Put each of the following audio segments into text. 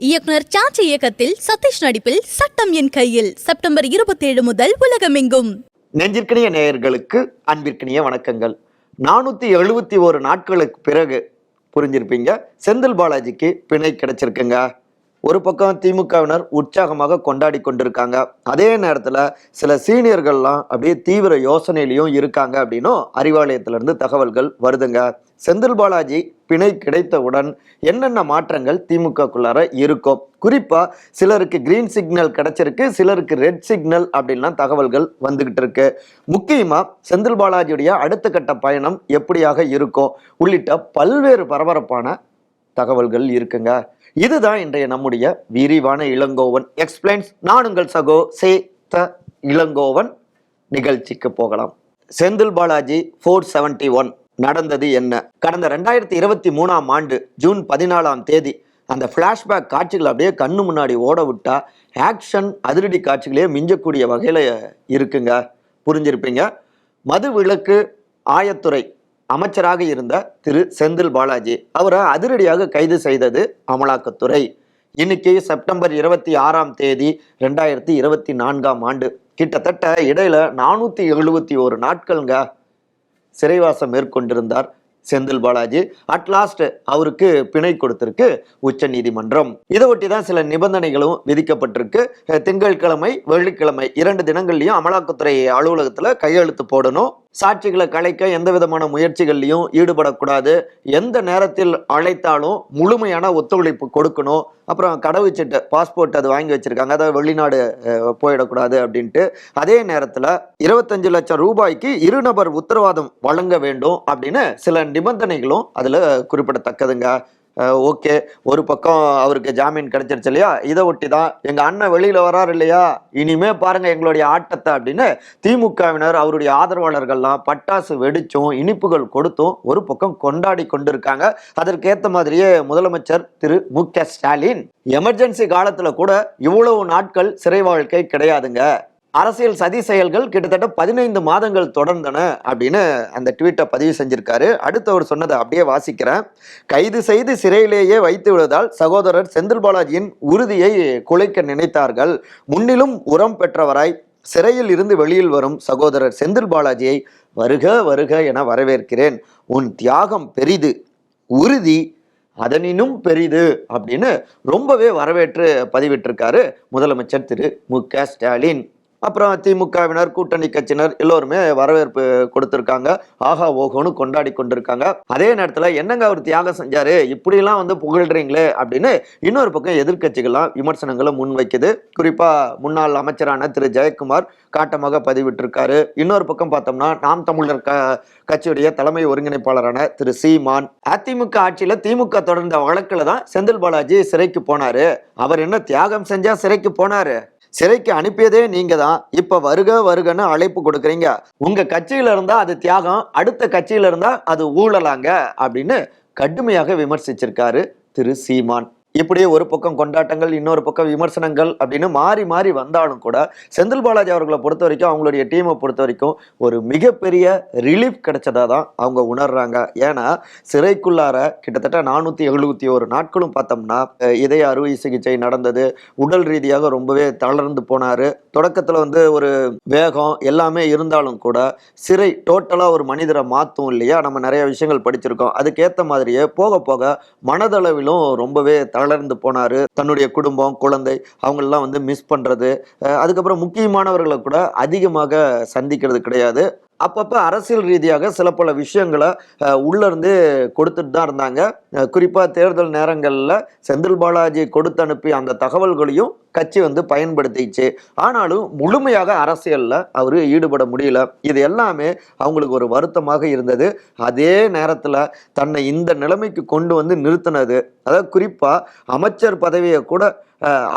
இயக்குனர் சாச்சி இயக்கத்தில் சதீஷ் நடிப்பில் சட்டம் என் கையில். செப்டம்பர் இருபத்தேழு முதல் உலகமெங்கும். நெஞ்சிற்கினிய நேயர்களுக்கு அன்பிற்கினிய வணக்கங்கள். நானூற்றி எழுபத்தி ஒரு நாட்களுக்கு பிறகு புரிஞ்சிருப்பீங்க. செந்தில் பாலாஜிக்கு பிணை கிடைச்சிருக்குங்க. ஒரு பக்கம் திமுகவினர் உற்சாகமாக கொண்டாடி கொண்டிருக்காங்க. அதே நேரத்தில் சில சீனியர்கள்லாம் அப்படியே தீவிர யோசனையிலையும் இருக்காங்க அப்படின்னும் அறிவாலயத்திலிருந்து தகவல்கள் வருதுங்க. செந்தில் பாலாஜி பிணை கிடைத்தவுடன் என்னென்ன மாற்றங்கள் திமுகக்குள்ளார இருக்கும்? குறிப்பா சிலருக்கு கிரீன் சிக்னல் கிடைச்சிருக்கு சிலருக்கு ரெட் சிக்னல் அப்படின்லாம் தகவல்கள் வந்துகிட்டு இருக்கு. முக்கியமா செந்தில் பாலாஜியுடைய அடுத்த கட்ட பயணம் எப்படியாக இருக்கும்? உள்ளிட்ட பல்வேறு பரபரப்பான தகவல்கள் இருக்குங்க. இதுதான் இன்றைய நம்முடைய விரிவான இளங்கோவன் எக்ஸ்பிளைன்ஸ் நான் உங்கள் சகோ சே த இளங்கோவன். நிகழ்ச்சிக்கு போகலாம். Senthil Balaji four seventy one நடந்தது என்ன? கடந்த ரெண்டாயிரத்தி இருபத்தி மூணாம் ஆண்டு ஜூன் பதினாலாம் தேதி அந்த ஃப்ளாஷ்பேக் காட்சிகள் அப்படியே கண்ணு முன்னாடி ஓட விட்டா ஆக்ஷன் அதிரடி காட்சிகளே மிஞ்சக்கூடிய வகையில் இருக்குங்க. புரிஞ்சிருப்பீங்க? மது விளக்கு ஆயத்துறை அமைச்சராக இருந்த திரு செந்தில் பாலாஜி அவரை அதிரடியாக கைது செய்தது அமலாக்கத்துறை. இன்னைக்கு செப்டம்பர் இருபத்தி ஆறாம் தேதி ரெண்டாயிரத்தி இருபத்தி நான்காம் ஆண்டு. கிட்டத்தட்ட இடையில நானூற்றி எழுபத்தி ஒரு நாட்கள்ங்க சிறைவாசம் மேற்கொண்டிருந்தார். செந்தில் பாலாஜி. அட்லாஸ்ட் அவருக்கு பிணை கொடுத்திருக்கு உச்ச நீதிமன்றம். இதை ஒட்டி தான் சில நிபந்தனைகளும் விதிக்கப்பட்டிருக்கு. திங்கட்கிழமை வெள்ளிக்கிழமை இரண்டு தினங்கள்லையும் அமலாக்கத்துறை அலுவலகத்துல கையெழுத்து போடணும். சாட்சிகளை கலைக்க எந்த விதமான முயற்சிகள்லையும் ஈடுபடக்கூடாது. எந்த நேரத்தில் அழைத்தாலும் முழுமையான ஒத்துழைப்பு கொடுக்கணும். அப்புறம் கடவுச்சீட்டு பாஸ்போர்ட் அது வாங்கி வச்சிருக்காங்க. அதாவது வெளிநாடு போயிடக்கூடாது அப்படின்ட்டு. அதே நேரத்தில் இருபத்தஞ்சு லட்சம் ரூபாய்க்கு இருநபர் உத்தரவாதம் வழங்க வேண்டும் அப்படின்னு சில நிபந்தனைகளும் அதில் குறிப்பிடத்தக்கதுங்க. ஓகே. ஒரு பக்கம் அவருக்கு ஜாமீன் கிடைச்சிருச்சு இல்லையா? இதை ஒட்டி தான் எங்கள் அண்ணன் வெளியில் வராரு இல்லையா? இனிமே பாருங்கள் எங்களுடைய ஆட்டத்தை அப்படின்னு திமுகவினர் அவருடைய ஆதரவாளர்கள்லாம் பட்டாசு வெடித்தும் இனிப்புகள் கொடுத்தும் ஒரு பக்கம் கொண்டாடி கொண்டிருக்காங்க. அதற்கேற்ற மாதிரியே முதலமைச்சர் திரு மு க ஸ்டாலின். எமர்ஜென்சி காலத்தில் கூட இவ்வளவு நாட்கள் சிறை வாழ்க்கை கிடையாதுங்க. அரசியல் சதி செயல்கள் கிட்டத்தட்ட பதினைந்து மாதங்கள் தொடர்ந்தன அப்படின்னு அந்த ட்வீட்டை பதிவு செஞ்சிருக்காரு. அடுத்து அவர் சொன்னதை அப்படியே வாசிக்கிறேன். கைது செய்து சிறையிலேயே வைத்து விடுவதால் சகோதரர் செந்தில் பாலாஜியின் உறுதியை குலைக்க நினைத்தார்கள். முன்னிலும் உரம் பெற்றவராய் சிறையில் இருந்து வெளியில் வரும் சகோதரர் செந்தில் பாலாஜியை வருக வருக என வரவேற்கிறேன். உன் தியாகம் பெரிது உறுதி அதனினும் பெரிது அப்படின்னு ரொம்பவே வரவேற்று பதிவிட்டிருக்காரு முதலமைச்சர் திரு மு க ஸ்டாலின். அப்புறம் திமுகவினர் கூட்டணி கட்சியினர் எல்லோருமே வரவேற்பு கொடுத்திருக்காங்க. ஆஹா ஓஹோன்னு கொண்டாடி கொண்டிருக்காங்க. அதே நேரத்தில் என்னங்க அவர் தியாகம் செஞ்சாரு? இப்படிலாம் வந்து புகழ்றீங்களே அப்படின்னு இன்னொரு பக்கம் எதிர்க்கட்சிகள்லாம் விமர்சனங்களை முன்வைக்குது. குறிப்பாக முன்னாள் அமைச்சரான திரு. ஜெயக்குமார் காட்டமாக பதிவிட்டிருக்காரு. இன்னொரு பக்கம் பார்த்தோம்னா நாம் தமிழர் க கட்சியுடைய தலைமை ஒருங்கிணைப்பாளரான திரு. சீமான் அதிமுக ஆட்சியில் திமுக தொடர்ந்த வழக்கில் தான் செந்தில் பாலாஜி சிறைக்கு போனாரு. அவர் என்ன தியாகம் செஞ்சா சிறைக்கு போனாரு? சிறைக்கு அனுப்பியதே நீங்க தான் இப்ப வருக வருகன்னு அழைப்பு கொடுக்குறீங்க. உங்க கட்சியில இருந்தா அது தியாகம் அடுத்த கட்சியில இருந்தா அது ஊழலாங்க அப்படின்னு கடுமையாக விமர்சிச்சிருக்காரு திரு சீமான். இப்படியே ஒரு பக்கம் கொண்டாட்டங்கள் இன்னொரு பக்கம் விமர்சனங்கள் அப்படின்னு மாறி மாறி வந்தாலும் கூட செந்தில் பாலாஜி அவர்களை பொறுத்த வரைக்கும் அவங்களுடைய டீமை பொறுத்த வரைக்கும் ஒரு மிகப்பெரிய ரிலீஃப் கிடைச்சதா தான் அவங்க உணர்றாங்க. ஏன்னா சிறைக்குள்ளார கிட்டத்தட்ட நானூற்றி எழுபத்தி ஒரு நாட்களும் பார்த்தோம்னா இதய அறுவை சிகிச்சை நடந்தது. உடல் ரீதியாக ரொம்பவே தளர்ந்து போனார். தொடக்கத்தில் வந்து ஒரு வேகம் எல்லாமே இருந்தாலும் கூட சிறை டோட்டலாக ஒரு மனிதரை மாற்றும் இல்லையா? நம்ம நிறைய விஷயங்கள் படிச்சிருக்கோம். அதுக்கேற்ற மாதிரியே போக போக மனதளவிலும் ரொம்பவே தளர்ந்து போனார். தன்னுடைய குடும்பம் குழந்தை அவங்களெல்லாம் வந்து மிஸ் பண்ணுறது அதுக்கப்புறம் முக்கியமானவர்களை கூட அதிகமாக சந்திக்கிறது கிடையாது. அப்பப்போ அரசியல் ரீதியாக சில பல விஷயங்களை உள்ளேருந்து கொடுத்துட்டு தான் இருந்தாங்க. குறிப்பாக தேர்தல் நேரங்களில் செந்தில் பாலாஜி கொடுத்து அனுப்பிய அந்த தகவல்களையும் கட்சி வந்து பயன்படுத்திச்சு. ஆனாலும் முழுமையாக அரசியலில் அவர் ஈடுபட முடியல. இது எல்லாமே அவங்களுக்கு ஒரு வருத்தமாக இருந்தது. அதே நேரத்தில் தன்னை இந்த நிலைமைக்கு கொண்டு வந்து நிறுத்தினது. அதாவது குறிப்பாக அமைச்சர் பதவியை கூட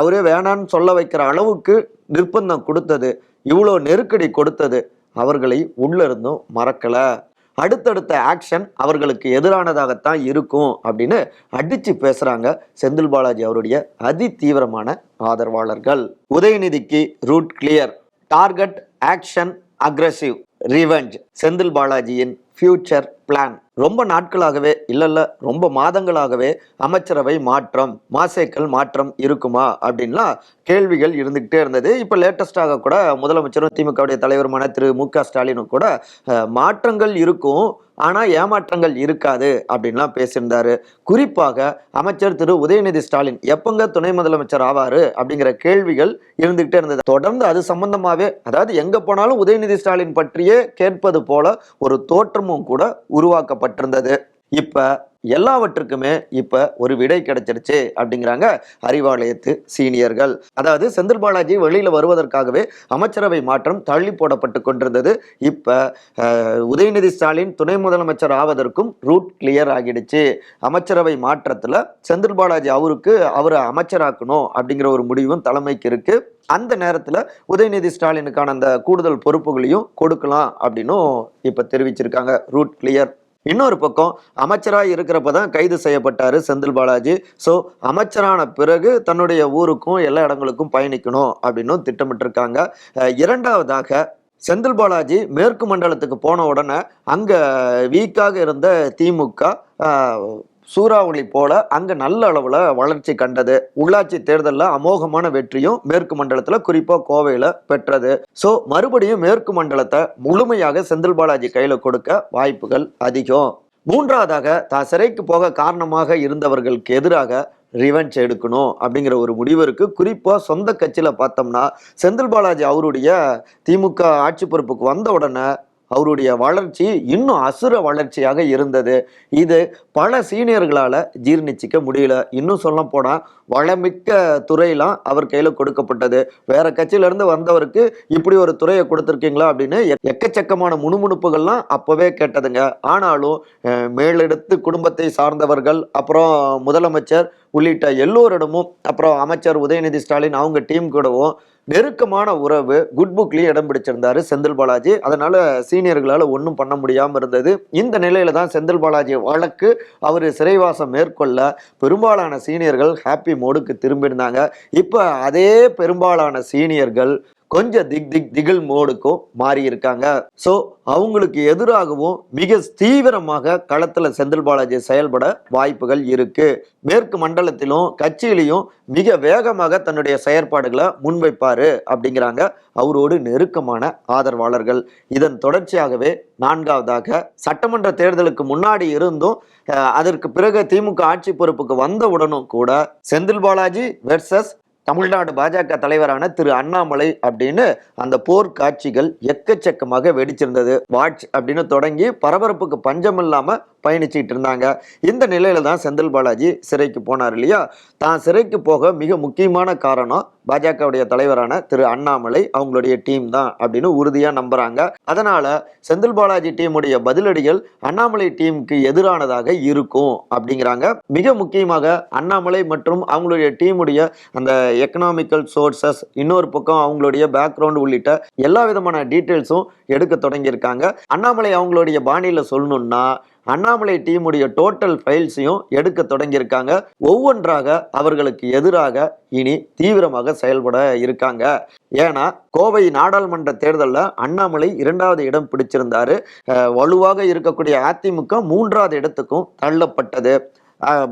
அவரே வேணான்னு சொல்ல வைக்கிற அளவுக்கு நிர்பந்தம் கொடுத்தது. இவ்வளோ நெருக்கடி கொடுத்தது. அவர்களை உள்ளிருந்தும் மறக்கல. அடுத்தடுத்த ஆக்ஷன் அவர்களுக்கு எதிரானதாகத்தான் இருக்கும் அப்படின்னு அடிச்சு பேசுறாங்க செந்தில் பாலாஜி அவருடைய அதி தீவிரமான ஆதரவாளர்கள். உதயநிதிக்கு route clear target action aggressive revenge Senthil பாலாஜியின் ஃபியூச்சர் பிளான் ரொம்ப நாட்களாகவே இல்லைல்ல ரொம்ப மாதங்களாகவே அமைச்சரவை மாற்றம் மாசேக்கள் மாற்றம் இருக்குமா அப்படின்லாம் கேள்விகள் இருந்துகிட்டே இருந்தது. இப்போ லேட்டஸ்டாக கூட முதலமைச்சரும் திமுகவுடைய தலைவருமான திரு மு க ஸ்டாலினும் கூட மாற்றங்கள் இருக்கும். ஆனால் ஏமாற்றங்கள் இருக்காது அப்படின்லாம் பேசியிருந்தாரு. குறிப்பாக அமைச்சர் திரு உதயநிதி ஸ்டாலின் எப்பங்க துணை முதலமைச்சர் ஆவாரு அப்படிங்கிற கேள்விகள் இருந்துகிட்டே இருந்தது. தொடர்ந்து அது சம்பந்தமாகவே அதாவது எங்கே போனாலும் உதயநிதி ஸ்டாலின் பற்றியே கேட்பது போல ஒரு தோற்றமும் கூட உருவாக்கப்பட்டிருந்தது. இப்போ எல்லாவற்றுக்குமே இப்ப ஒரு விடை கிடைச்சிருச்சு அப்படிங்கிறாங்க அறிவாலயத்து சீனியர்கள். அதாவது செந்தில் பாலாஜி வெளியில வருவதற்காகவே அமைச்சரவை மாற்றம் தள்ளி போடப்பட்டு கொண்டிருந்தது. இப்ப உதயநிதி ஸ்டாலின் துணை முதலமைச்சர் ஆவதற்கும் ரூட் கிளியர் ஆகிடுச்சு. அமைச்சரவை மாற்றத்துல செந்தில் பாலாஜி அவருக்கு அவரை அமைச்சராக்கணும் அப்படிங்கிற ஒரு முடிவும் தலைமைக்கு இருக்கு. அந்த நேரத்தில் உதயநிதி ஸ்டாலினுக்கான அந்த கூடுதல் பொறுப்புகளையும் கொடுக்கலாம் அப்படின்னும் இப்போ தெரிவிச்சிருக்காங்க. Route clear. இன்னொரு பக்கம் அமைச்சராக இருக்கிறப்ப தான் கைது செய்யப்பட்டார் செந்தில் பாலாஜி. ஸோ அமைச்சரான பிறகு தன்னுடைய ஊருக்கும் எல்லா இடங்களுக்கும் பயணிக்கணும் அப்படின்னும் திட்டமிட்டிருக்காங்க. இரண்டாவதாக செந்தில் பாலாஜி மேற்கு மண்டலத்துக்கு போன உடனே அங்கே வீக்காக இருந்த திமுக சூறாவளி போல அங்க நல்ல அளவுல வளர்ச்சி கண்டது. உள்ளாட்சி தேர்தலில் அமோகமான வெற்றியும் மேற்கு மண்டலத்துல குறிப்பா கோவையில பெற்றது. ஸோ மறுபடியும் மேற்கு மண்டலத்தை முழுமையாக செந்தில் பாலாஜி கையில கொடுக்க வாய்ப்புகள் அதிகம். மூன்றாவதாக தான் சிறைக்கு போக காரணமாக இருந்தவர்களுக்கு எதிராக ரிவெஞ்ச் எடுக்கணும் அப்படிங்கிற ஒரு முடிவு குறிப்பாக குறிப்பா சொந்த கட்சியில் பார்த்தோம்னா செந்தில் பாலாஜி அவருடைய திமுக ஆட்சி பொறுப்புக்கு வந்த உடனே அவருடைய வளர்ச்சி இன்னும் அசுர வளர்ச்சியாக இருந்தது. இது பல சீனியர்களால் ஜீர்ணிச்சிக்க முடியல. இன்னும் சொல்ல போனால் வளமிக்க துறையெல்லாம் அவர் கையில் கொடுக்கப்பட்டது. வேற கட்சியிலேருந்து வந்தவருக்கு இப்படி ஒரு துறையை கொடுத்துருக்கீங்களா அப்படின்னு எக்கச்சக்கமான முணுமுணுப்புகள்லாம் அப்போவே கேட்டதுங்க. ஆனாலும் மேலெடுத்து குடும்பத்தை சார்ந்தவர்கள் அப்புறம் முதலமைச்சர் உள்ளிட்ட எல்லோரிடமும் அப்புறம் அமைச்சர் உதயநிதி ஸ்டாலின் அவங்க டீம் கூடவும் நெருக்கமான உறவு குட் புக்லேயும் இடம் பிடிச்சிருந்தாரு செந்தில் பாலாஜி. அதனால சீனியர்களால் ஒன்றும் பண்ண முடியாமல் இருந்தது. இந்த நிலையில தான் செந்தில் பாலாஜி வழக்கு அவர் சிறைவாசம் மேற்கொள்ள பெரும்பாலான சீனியர்கள் ஹாப்பி மோடுக்கு திரும்பியிருந்தாங்க. இப்போ அதே பெரும்பாலான சீனியர்கள் கொஞ்சம் திக் திக் திகில் மோடுக்கும் மாறி இருக்காங்க. ஸோ அவங்களுக்கு எதிராகவும் மிக தீவிரமாக களத்தில் செந்தில் பாலாஜி செயல்பட வாய்ப்புகள் இருக்கு. மேற்கு மண்டலத்திலும் கட்சியிலையும் மிக வேகமாக தன்னுடைய செயற்பாடுகளை முன்வைப்பாரு அப்படிங்கிறாங்க அவரோடு நெருக்கமான ஆதரவாளர்கள். இதன் தொடர்ச்சியாகவே நான்காவதாக சட்டமன்ற தேர்தலுக்கு முன்னாடி இருந்தும் அதற்கு பிறகு திமுக ஆட்சி பொறுப்புக்கு வந்த உடனும் கூட செந்தில் பாலாஜி வெர்சஸ் தமிழ்நாடு பாஜக தலைவரான திரு அண்ணாமலை அப்படின்னு அந்த போர் காட்சிகள் எக்கச்சக்கமாக வெடிச்சிருந்தது. வாட்ச் அப்படின்னு தொடங்கி பரபரப்புக்கு பஞ்சம் இல்லாம பயணிச்சுட்டு இருந்தாங்க. இந்த நிலையில தான் செந்தில் பாலாஜி சிறைக்கு போனார் இல்லையா? தான் சிறைக்கு போக மிக முக்கியமான காரணம் பாஜகவுடைய தலைவரான திரு அண்ணாமலை அவங்களுடைய டீம் தான் அப்படின்னு உறுதியா நம்புறாங்க. அதனால செந்தில் பாலாஜி டீமுடைய பதிலடிகள் அண்ணாமலை டீமுக்கு எதிரானதாக இருக்கும் அப்படிங்கிறாங்க. மிக முக்கியமாக அண்ணாமலை மற்றும் அவங்களுடைய டீமுடைய அந்த எக்கனாமிக்கல் சோர்சஸ் இன்னொரு பக்கம் அவங்களுடைய பேக்ரவுண்ட் உள்ளிட்ட எல்லா விதமான டீட்டெயில்ஸும் எடுக்க தொடங்கியிருக்காங்க. அண்ணாமலை அவங்களுடைய பாணியில் சொல்லணும்னா அண்ணாமலை டீமுடைய டோட்டல் ஃபைல்ஸையும் எடுக்க தொடங்கியிருக்காங்க. ஒவ்வொன்றாக அவர்களுக்கு எதிராக இனி தீவிரமாக செயல்பட இருக்காங்க. ஏன்னா கோவை நாடாளுமன்ற தேர்தலில் அண்ணாமலை இரண்டாவது இடம் பிடிச்சிருந்தாரு. வலுவாக இருக்கக்கூடிய அதிமுக மூன்றாவது இடத்துக்கும் தள்ளப்பட்டது.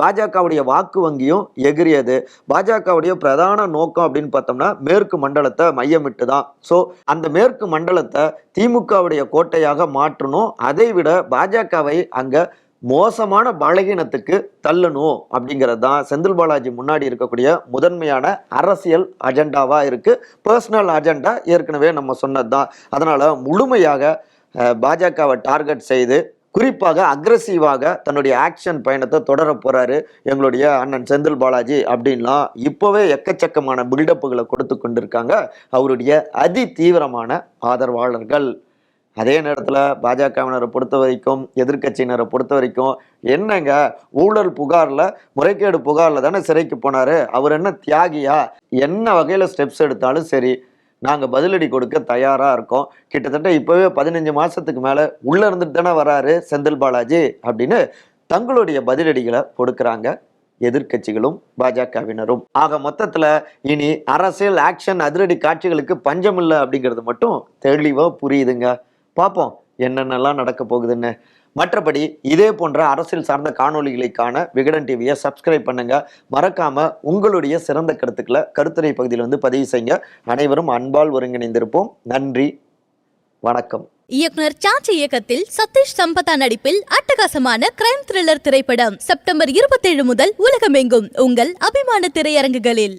பாஜகவுடைய வாக்கு வங்கியும் எகிரியது. பாஜகவுடைய பிரதான நோக்கம் அப்படின்னு பார்த்தோம்னா மேற்கு மண்டலத்தை மையமிட்டு தான் ஸோ அந்த மேற்கு மண்டலத்தை திமுகவுடைய கோட்டையாக மாற்றணும். அதை விட பாஜகவை அங்கே மோசமான பலகீனத்துக்கு தள்ளணும் அப்படிங்கிறது தான் செந்தில் பாலாஜி முன்னாடி இருக்கக்கூடிய முதன்மையான அரசியல் அஜெண்டாவாக இருக்குது பர்சனல் அஜெண்டா ஏற்கனவே நம்ம சொன்னது தான் அதனால் முழுமையாக பாஜகவை டார்கெட் செய்து குறிப்பாக அக்ரஸிவாக தன்னுடைய ஆக்ஷன் பயணத்தை தொடர போறாரு எங்களுடைய அண்ணன் செந்தில் பாலாஜி அப்படின்லாம் இப்போவே எக்கச்சக்கமான பில்டப்புகளை கொடுத்து கொண்டிருக்காங்க. அவருடைய அதி தீவிரமான ஆதரவாளர்கள். அதே நேரத்தில் பாஜகவினரை பொறுத்த வரைக்கும் எதிர்க்கட்சியினரை பொறுத்த வரைக்கும் என்னங்க ஊழல் புகாரில் முறைகேடு புகாரில் தானே சிறைக்கு போனார்? அவர் என்ன தியாகியா? என்ன வகையில் ஸ்டெப்ஸ் எடுத்தாலும் சரி நாங்கள் பதிலடி கொடுக்க தயாராக இருக்கோம். கிட்டத்தட்ட இப்போவே பதினஞ்சு மாதத்துக்கு மேலே உள்ளே இருந்துட்டு தானே வராரு செந்தில் பாலாஜி அப்படின்னு தங்களுடைய பதிலடிகளை கொடுக்குறாங்க எதிர்க்கட்சிகளும் பாஜகவினரும். ஆக மொத்தத்தில் இனி அரசியல் ஆக்ஷன் அதிரடி காட்சிகளுக்கு பஞ்சம் இல்லை அப்படிங்கிறது மட்டும் தெளிவாக புரியுதுங்க. பார்ப்போம் என்னென்னலாம் நடக்க போகுதுன்னு. மற்றபடி இதே போன்ற அரசியல் சார்ந்த காணொளிகளுக்கான விகடன் டிவியை சப்ஸ்கிரைப் பண்ணுங்க. மறக்காம உங்களுடைய சிறந்த கருத்துக்களை கருத்துரை பகுதியில் வந்து பதிவு செய்யுங்க. அனைவரும் அன்பால் ஒருங்கிணைந்திருப்போம். நன்றி. வணக்கம். இயக்குனர் சாச்சி இயக்கத்தில் சதீஷ் சம்பதா நடிப்பில் அட்டகாசமான கிரைம் த்ரில்லர் திரைப்படம் செப்டம்பர் இருபத்தேழு முதல் உலகமெங்கும். உங்கள் அபிமான திரையரங்குகளில்.